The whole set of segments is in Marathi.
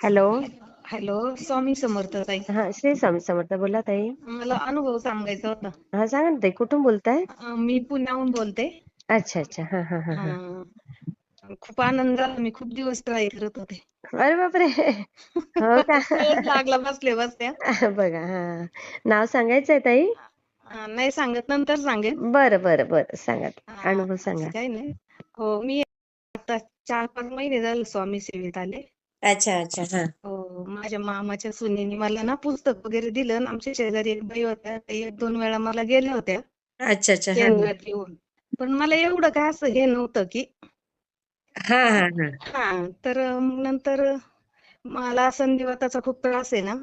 हॅलो. हॅलो स्वामी समर्थ ताई. हा श्री स्वामी समर्थ बोला ताई. मला अनुभव सांगायचा होता. हा सांगा ना ताई कुठून बोलताय? अं, मी पुण्याहून बोलते. अच्छा अच्छा. हा हा हा हा. अं, खूप आनंद झाला मी खूप दिवस ट्राय करत होते. अरे बापरे. हो का? लागला बसले बसत्या बघा हा. नाव सांगायचंय ताई? अं, नाही सांगत नंतर सांगेन. बरं बरं बरं. सांगा अं, अनुभव असं सांगा काही नाही. हो मी आता चार पाच महिने झाले स्वामी सेवेत आले. अच्छा अच्छा. हा. हो माझ्या मामाच्या सुनेने मला ना पुस्तक वगैरे दिलं आणि आमच्या शेजारी एक बाई होत्या त्या एक दोन वेळा मला गेल्या होत्या. अच्छा अच्छा. हा केंद्रात येऊन पण मला एवढं काय असं हे नव्हतं की हा हा हा. हा तर मग नंतर मला संधिवाताचा खूप त्रास आहे ना.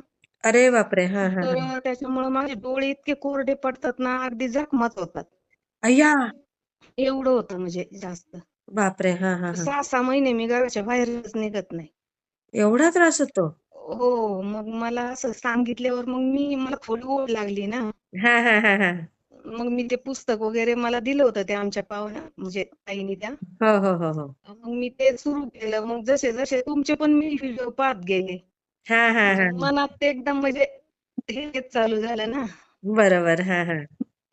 अरे बापरे. हा हा तर हा. त्याच्यामुळे माझे डोळे इतके कोरडे पडतात ना अगदी जखमाच होतात. अय्या! एवढं होतं म्हणजे जास्त. बापरे. हा हा हा. सहा सहा महिने मी घराच्या बाहेरच निघत नाही. एवढा त्रास होतो? हो मग मला असं सांगितल्यावर मग मी मला थोडी ओढ लागली ना. हा हा हा हा. मग मी ते पुस्तक वगैरे मला दिलं होतं ते आमच्या पाहुण्या म्हणजे ताईने त्या. हो हो हो हो. मग मी ते सुरू केलं. मग जसे जसे तुमचे पण मी व्हिडिओ पाहत गेले. हा हा हा. मग मनात ते एकदम म्हणजे हे चालू झालं ना. बरोबर. हा हा.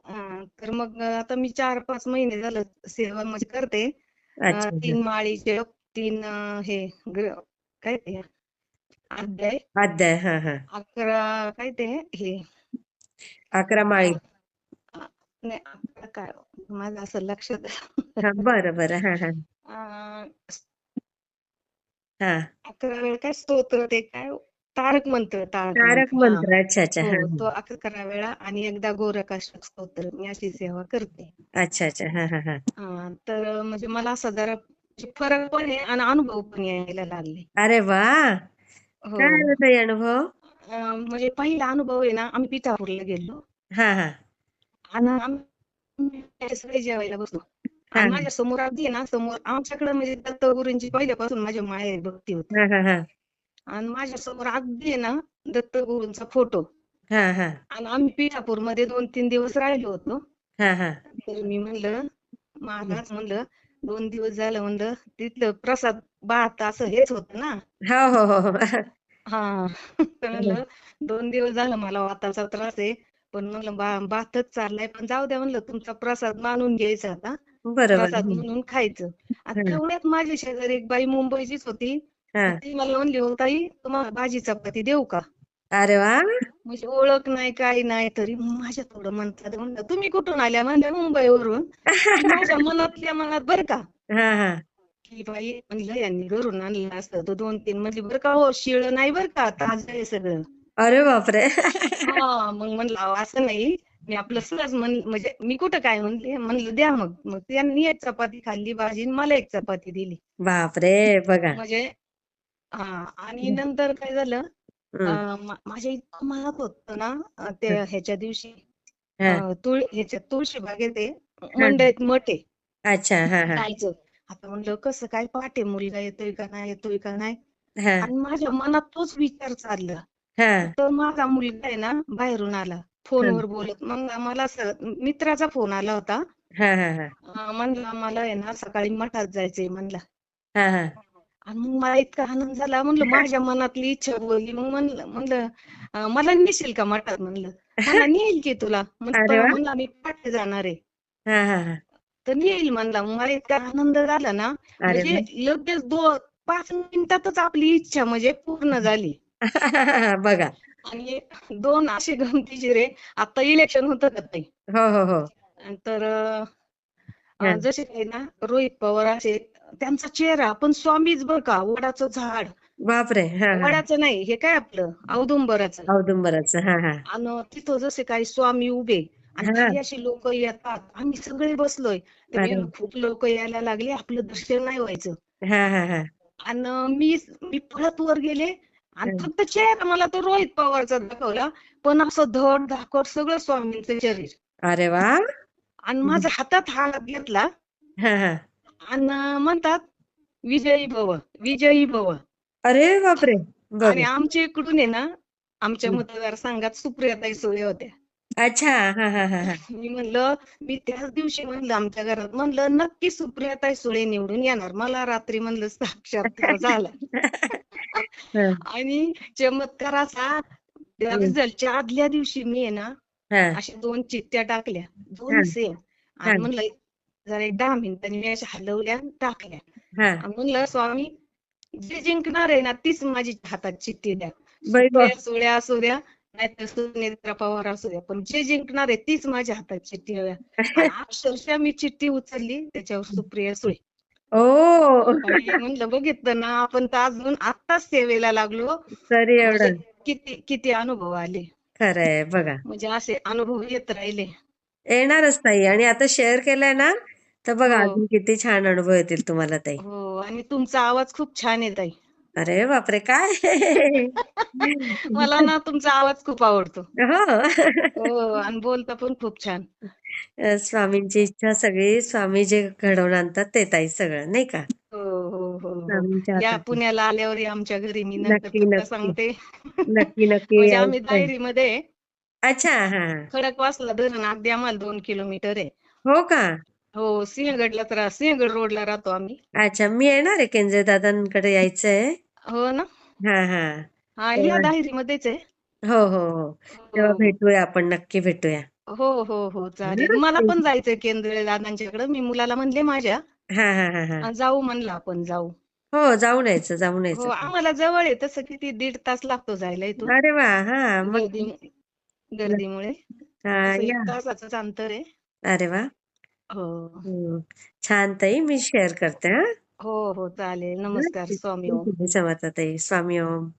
हा, तर मग आता मी चार पाच महिने झालं सेवा म्हणजे करते. अं, अच्छा. तीन माळीचे तीन अं, हे ग्र- काय ते? अध्याय? अध्याय हा हा. अकरा काय ते? हे. अकरा माळी. अं, नाही अकरा काय माझं असं लक्षात हा बरं बरं हा हा. अं, हा. अकरा वेळ काय स्तोत्र ते काय? तारक मंत्र तारक तारक मंत्र. हा मंत्र अच्छा अच्छा हा हो तो अकरा वेळा आणि एकदा गोरकाष्टक स्तोत्र. मी अशी सेवा करते. हा अच्छा अच्छा हा हा हा. हा तर म्हणजे मला असा जरा फरक पण आहे आणि अनुभव पण यायला लागले. अरे वा! हो. काय आला ताई अनुभव? अं, म्हणजे पहिला अनुभव आहे ना आम्ही पिठापूरला गेलो. हा हा. आणि आम्ही सगळे जेवायला बसलो. हा आणि माझ्यासमोर अगदी आहे ना समोर आमच्याकडे म्हणजे दत्तगुरूंची पहिल्यापासून माझ्या माहेर भक्ती होती. हा हा हा. आणि माझ्यासमोर अगदी आहे ना दत्तगुरूंचा फोटो. हा हा. आणि आम्ही पिठापूरमध्ये दोन तीन दिवस राहिलो होतो. हा हा. तर मी म्हणलं महाराज म्हणलं दोन दिवस झालं म्हणलं तिथलं प्रसाद भात असं हेच होतं ना. हो हो हो हो. हा. तर म्हणलं दोन दिवस झालं मला वाताचा त्रास आहे. पण म्हणलं बा भातच चाललाय. पण जाऊ द्या म्हणलं तुमचा प्रसाद मानून घ्यायचा आता. बरोबर. प्रसाद. म्हणून खायचं. आणि हम्म. तेवढ्यात माझी शेजारी एक बाई मुंबईचीच होती. हा. ती मला म्हणली हो ताई तुम्हाला भाजी चपाती देऊ का? अरे वा. म्हणजे ओळख नाही काही नाही तरी माझ्या थोडं म्हणतात म्हणलं तुम्ही कुठून आल्या? म्हणल्या मुंबईवरून. ती माझ्या मनातल्या मनात बरं का? की बाई म्हणलं यांनी घरून आणलं असतं तर दोन तीन म्हणली बरं का हो शिळ नाही बरं का ताजं आहे सगळं. अरे बापरे. हा मग म्हणलं असं नाही. मी आपलं सहज म्हण म्हणजे मी कुठं काय म्हणले? म्हणलं द्या मग. मग त्यांनी एक चपाती खाल्ली भाजी आणि मला एक चपाती दिली. बापरे बघा. म्हणजे हा आणि नंतर काय झालं? माझ्या इतकं मनात होतं ना ते ह्याच्या दिवशी तुळ ह्याच्या तुळशी बागेत आहे मंडईत मठ. आहे अच्छा हा हा. जायचं. आता म्हणलं कसं काय पहाटे मुलगा येतोय का नाही येतोय का नाही? आणि माझ्या मनात तोच विचार चालला. हा. तर माझा मुलगा आहे ना बाहेरून आला. फोनवर बोलत मग मला मित्राचा फोन आला होता. हा हा हा. म्हणला मला आहे ना सकाळी मठात जायचंय म्हणला. आणि मग मला इतका आनंद झाला. म्हणलं माझ्या मनातली इच्छा बोलली. मग म्हणलं म्हणलं मला नेशील का मठात? म्हणलं. मला नेईल की तुला. म्हणलं मी पहाटे जाणार आहे. हा हा हा. तर नेईल म्हणला. मला इतका आनंद झाला ना. म्हणजे लगेच दो पाच मिनिटातच आपली इच्छा म्हणजे पूर्ण झाली. बघा. आणि दोन असे गमतीशीर आता इलेक्शन होतं का ताई? हो हो हो. तर. जसे काही ना रोहित पवार असे त्यांचा चेहरा पण स्वामीच बरं का वडाचं झाड. बापरे वडाचं नाही हे काय आपलं? औदुंबराचं. औदुंबराचं आणि तिथं जसे काही स्वामी उभे आणि अशी लोक येतात. आम्ही सगळे बसलोय. खूप लोक यायला लागले आपलं दर्शन नाही व्हायचं. हा हा हा. आणि मी मी पळत वर गेले आणि. फक्त चेहरा मला तो रोहित पवारचा दाखवला पण असं धड धाकड सगळं स्वामींचं शरीर. अरे वा. आणि माझा हातात हात घेतला. आणि म्हणतात विजयी भव विजयी भव. अरे बापरे आणि आमच्या इकडून आहे ना आमच्या. मतदारसंघात सुप्रियाताई सुळे होत्या. अच्छा हा हा हा हा. मी म्हणलं मी त्याच दिवशी म्हणलं आमच्या घरात म्हणलं नक्की सुप्रियाताई सुळे निवडून येणार. मला रात्री म्हणलं साक्षात्कार झाला. आणि चमत्कार असा. रिझल्टच्या आदल्या दिवशी मी आहे ना अशा दोन चिठ्ठ्या टाकल्या. दोन सेम. आणि म्हणलं जरा एक दहा मिनिटांनी मी अशा हलवल्या टाकल्या हा. म्हणलं स्वामी जे जिंकणार आहे ना तीच माझी हातात चिठ्ठी द्या. सुळ्या असू द्या नाहीतर सुनेत्रा पवार असू द्या. पण जे जिंकणार आहे तीच माझ्या हातात चिठ्ठी द्या अक्षरशः मी चिठ्ठी उचलली त्याच्यावर सुप्रिया सुळे. ओ. म्हणलं बघितलं ना आपण तर अजून आत्ताच सेवेला लागलो. तरी म्हणजे एवढं. किती किती अनुभव आले. खरंय बघा. म्हणजे असे अनुभव येत राहिले. येणारच ताई आणि आता शेअर केलंय ना तर बघा हो. अजून किती छान अनुभव येतील तुम्हाला ताई. हो आणि तुमचा आवाज खूप छान येत आहे अरे बापरे काय? मला ना तुमचा आवाज खूप आवडतो. हो. हो आणि बोलता पण खूप छान. अ, स्वामींची इच्छा सगळी स्वामी जे घडवून आणतात ते ताई सगळं नाही का? हो हो हो हो. स्वामींच्या या हातात आहे. पुण्याला आल्यावर या आमच्या घरी मी नंतर नक्की नक्की. सांगते. नक्की नक्की म्हणजे आम्ही यायचंय. दायरीमध्ये अच्छा हा हा. खडकवासला धरण अगदी आम्हाला दोन किलोमीटर आहे. हो का? हो सिंहगडला तर सिंहगड रोडला राहतो आम्ही. अच्छा मी येणार आहे केंद्रे दादांकडे यायचंय. हो ना? हा हा. हा ह्या तेव्हा- आहे. हो हो हो. तेव्हा हो. भेटूया आपण नक्की भेटूया. हो हो हो चालेल. मला पण जायचंय केंद्रे दादांच्याकडे. मी मुलाला म्हणले माझ्या. हा हा हा हा. अं, जाऊ म्हणलं आपण जाऊ. हो जाऊन यायचं जाऊन हो यायचं आम्हाला जवळ आहे. तसं किती दीड तास लागतो जायला इथून. अरे वा हा मग गर्दी गर्दीमुळे. हा एक या. तासाचंच अंतर आहे. अरे वा. हो. हम्म. छान ताई मी शेअर करते हा. हो हो चालेल. नमस्कार स्वामी ओम. समर्थ ताई स्वामी ओम.